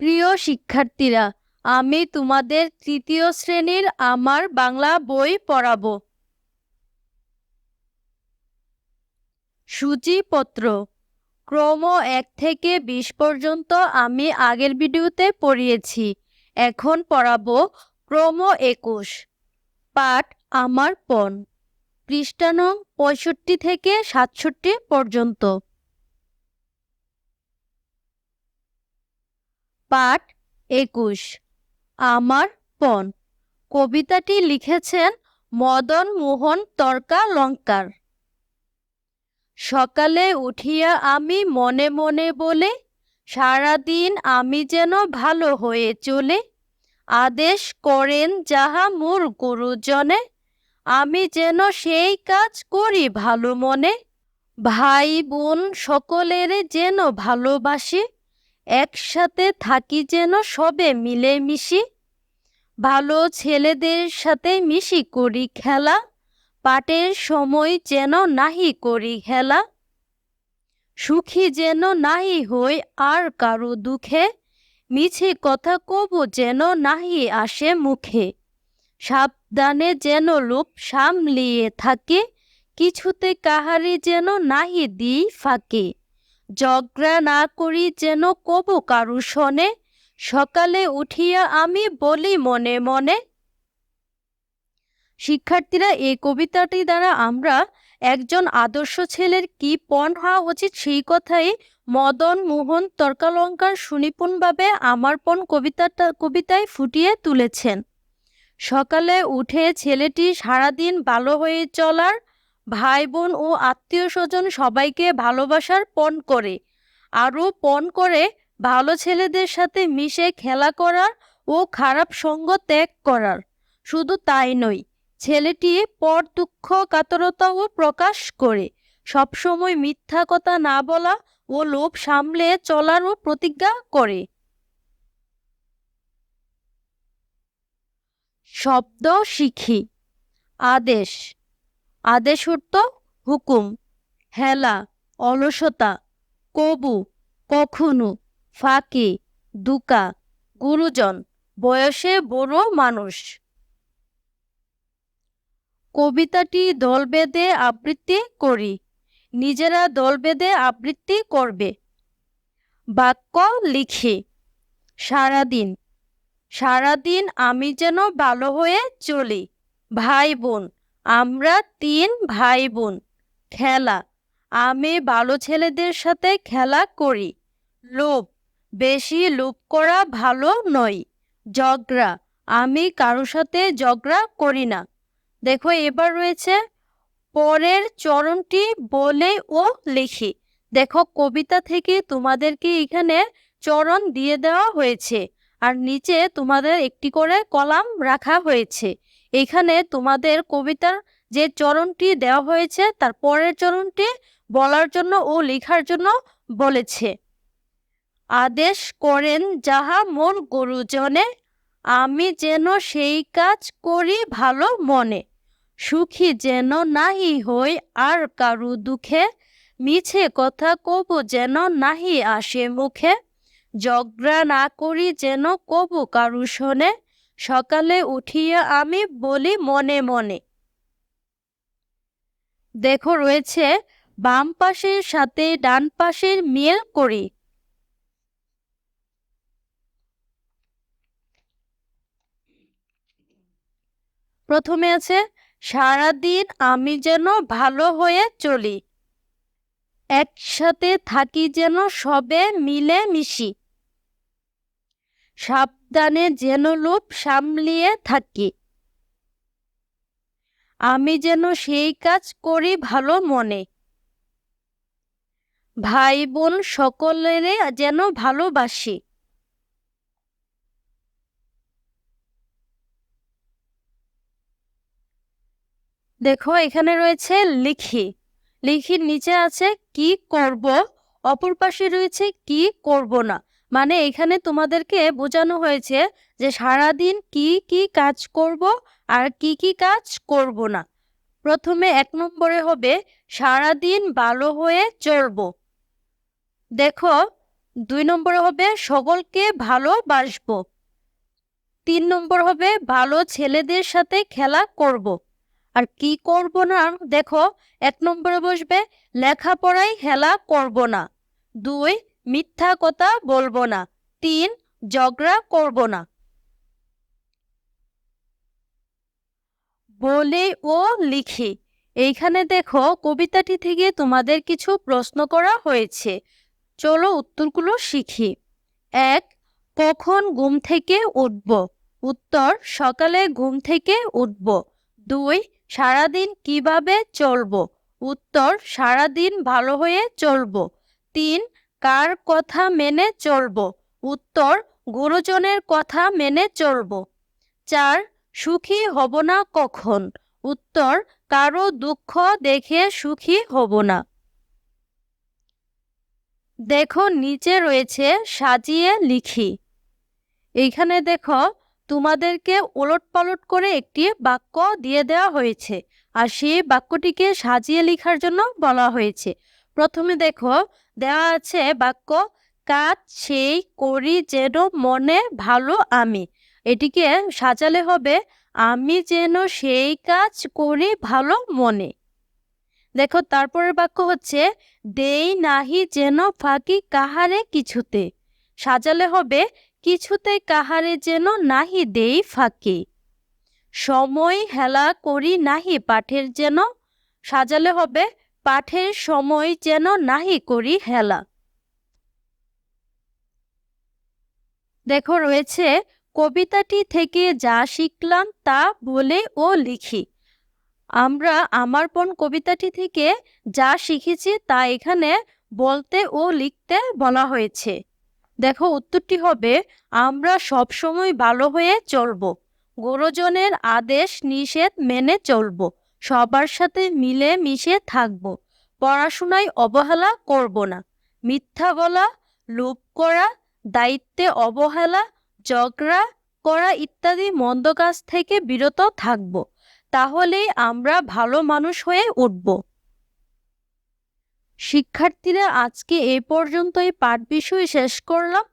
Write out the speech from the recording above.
প্রিয় শিক্ষার্থীরা, আমি তোমাদের তৃতীয় শ্রেণির আমার বাংলা বই পড়াব। সূচিপত্র। ক্রম এক থেকে বিশ পর্যন্ত আমি আগের ভিডিওতে পড়িয়েছি। এখন পড়াবো ক্রম একুশ। পাঠ আমার পণ। পৃষ্ঠা নং পঁয়ষট্টি থেকে সাতষট্টি পর্যন্ত। পাঠ একুশ। আমার পণ কবিতাটি লিখেছেন মদন মোহন তর্কা লঙ্কার সকালে উঠিয়া আমি মনে মনে বলে, সারাদিন আমি যেন ভালো হয়ে চলে, আদেশ করেন যাহা মোর গুরুজনে, আমি যেন সেই কাজ করি ভালো মনে, ভাই বোন সকলের যেন ভালোবাসি একসাথে থাকি যেন সবে মিলে মিশি ভালো ছেলেদের সাথে মিশি করি খেলা, পাটের সময় যেন নাহি করি খেলা সুখী যেন নাহি হই আর কারও দুঃখে, মিছে কথা কব যেন নাহি আসে মুখে। সাবধানে যেন লোভ সামলিয়ে থাকে, কিছুতে কাহারি যেন নাহি দিই ফাঁকে। ঝগড়া না করি যেন কব কারু শনে? সকালে উঠিয়া আমি বলি মনে মনে। শিক্ষার্থীরা, এই কবিতাটি দ্বারা আমরা একজন আদর্শ ছেলের কি পণ হওয়া উচিত সেই কথাই মদন মোহন তর্কালঙ্কার সুনিপুণভাবে আমার পণ কবিতাটা, কবিতায় ফুটিয়ে তুলেছেন। সকালে উঠে ছেলেটি সারাদিন ভালো হয়ে চলার ভাই বোন ও আত্মীয় স্বজন সবাইকে ভালোবাসার পণ করে। আরও পণ করে ভালো ছেলেদের সাথে মিশে খেলা করার ও খারাপ সঙ্গ ত্যাগ করার। শুধু তাই নয়, ছেলেটি পর দুঃখ, কাতরতাও প্রকাশ করে। সবসময় মিথ্যা কথা না বলা ও লোভ সামলে চলারও প্রতিজ্ঞা করে। শব্দ শিখি। আদেশ আদেশ অর্থ হুকুম। হেলা, অলসতা, কবু, কখনো, ফাঁকি, দুকা, গুরুজন, বয়সে বড় মানুষ। কবিতাটি দল বেঁধে আবৃত্তি করি, নিজেরা দল বেঁধে আবৃত্তি করবে। বাক্য লিখি, সারাদিন সারাদিন আমি যেন ভালো হয়ে চলি, ভাই বোন। আমরা তিন ভাই বোন খেলা। আমি ভালো ছেলেদের সাথে খেলা করি। লোভ, বেশি লোভ করা ভালো নয় ঝগড়া, আমি কারও সাথে ঝগড়া করি না। দেখো এবার রয়েছে পরের চরণটি বলে ও লিখি। দেখো কবিতা থেকে তোমাদেরকে এখানে চরণ দিয়ে দেওয়া হয়েছে। আর নিচে তোমাদের একটি করে কলাম রাখা হয়েছে। এখানে তোমাদের কবিতার যে চরণটি দেওয়া হয়েছে, তার পরের চরণটি বলার জন্য ও লেখার জন্য বলেছে, আদেশ করেন যাহা মোর গুরুজনে, আমি যেন সেই কাজ করি ভালো মনে। সুখী যেন নাহি হই আর কারু দুঃখে, মিছে কথা কব যেন নাহি আসে মুখে। ঝগড়া না করি যেন কবু কারু শোনে সকালে উঠিয়া আমি বলি মনে মনে। দেখো রয়েছে, বাম পাশের সাথে ডান পাশের মিল করি। প্রথমে আছে, সারাদিন আমি যেন ভালো হয়ে চলি। একসাথে থাকি যেন সবে মিলে মিশি সাবধানে যেন লোভ সামলিয়ে থাকি। আমি যেন সেই কাজ করি ভালো মনে। ভাই বোন সকলের যেন ভালোবাসি। দেখো, এখানে রয়েছে লিখি। লিখির নিচে আছে কি করব, অপর পাশে রয়েছে কি করব না। মানে এখানে তোমাদেরকে বোঝানো হয়েছে যে সারাদিন কি কি কাজ করব আর কি কি কাজ করব না। প্রথমে এক নম্বরে হবে, সারাদিন ভালো হয়ে চলব। দেখো, দুই নম্বরে হবে, সকলকে ভালোবাসবো। তিন নম্বর হবে, ভালো ছেলেদের সাথে খেলা করব। আর কি করব না, দেখো, এক নম্বরে বসবে, লেখাপড়ায় খেলা করব না। দুই মিথ্যা কথা বলব না। তিন, ঝগড়া করব না। বলে ও লিখি, এইখানে দেখো কবিতাটি থেকে তোমাদের কিছু প্রশ্ন করা হয়েছে। চলো উত্তরগুলো শিখি। এক, কখন ঘুম থেকে উঠব? উত্তর, সকালে ঘুম থেকে উঠব। দুই, সারাদিন কীভাবে চলব? উত্তর, সারাদিন ভালো হয়ে চলব। তিন কার কথা মেনে চলব? উত্তর, গুরুজনের কথা মেনে চলব। চার, সুখী হব না কখন? উত্তর, কারও দুঃখ দেখে সুখী হব না। দেখো, নিচে রয়েছে সাজিয়ে লিখি। এইখানে দেখো, তোমাদেরকে ওলট পালট করে একটি বাক্য দিয়ে দেওয়া হয়েছে। আর সেই বাক্যটিকে সাজিয়ে লিখার জন্য বলা হয়েছে। প্রথমে দেখো দেওয়া আছে বাক্য, কাজ সেই করি যেন মনে ভালো আমি। এটিকে সাজালে হবে, আমি যেন সেই কাজ করি ভালো মনে। দেখো, তারপরের বাক্য হচ্ছে, দেই নাহি যেন ফাঁকি কাহারে কিছুতে। সাজালে হবে, কিছুতে কাহারে যেন নাহি দেই ফাঁকি। সময় হেলা করি নাহি পাঠের যেন। সাজালে হবে পাঠের সময় যেন নাহি করি হেলা। দেখো রয়েছে, কবিতাটি থেকে যা শিখলাম তা বলে ও লিখি। আমরা আমার পণ কবিতাটি থেকে যা শিখেছি তা এখানে বলতে ও লিখতে বলা হয়েছে। দেখো উত্তরটি হবে, আমরা সবসময় ভালো হয়ে চলব। গুরুজনের আদেশ নিষেধ মেনে চলব। সবার সাথে মিলে মিশে থাকব। পড়াশোনায় অবহেলা করব না। মিথ্যা বলা, লোভ করা, দায়িত্বে অবহেলা, ঝগড়া করা ইত্যাদি মন্দ কাজ থেকে বিরত থাকব। তাহলেই আমরা ভালো মানুষ হয়ে উঠব। শিক্ষার্থীরা, আজকে এই পর্যন্তই পাঠ বিষয় শেষ করলাম।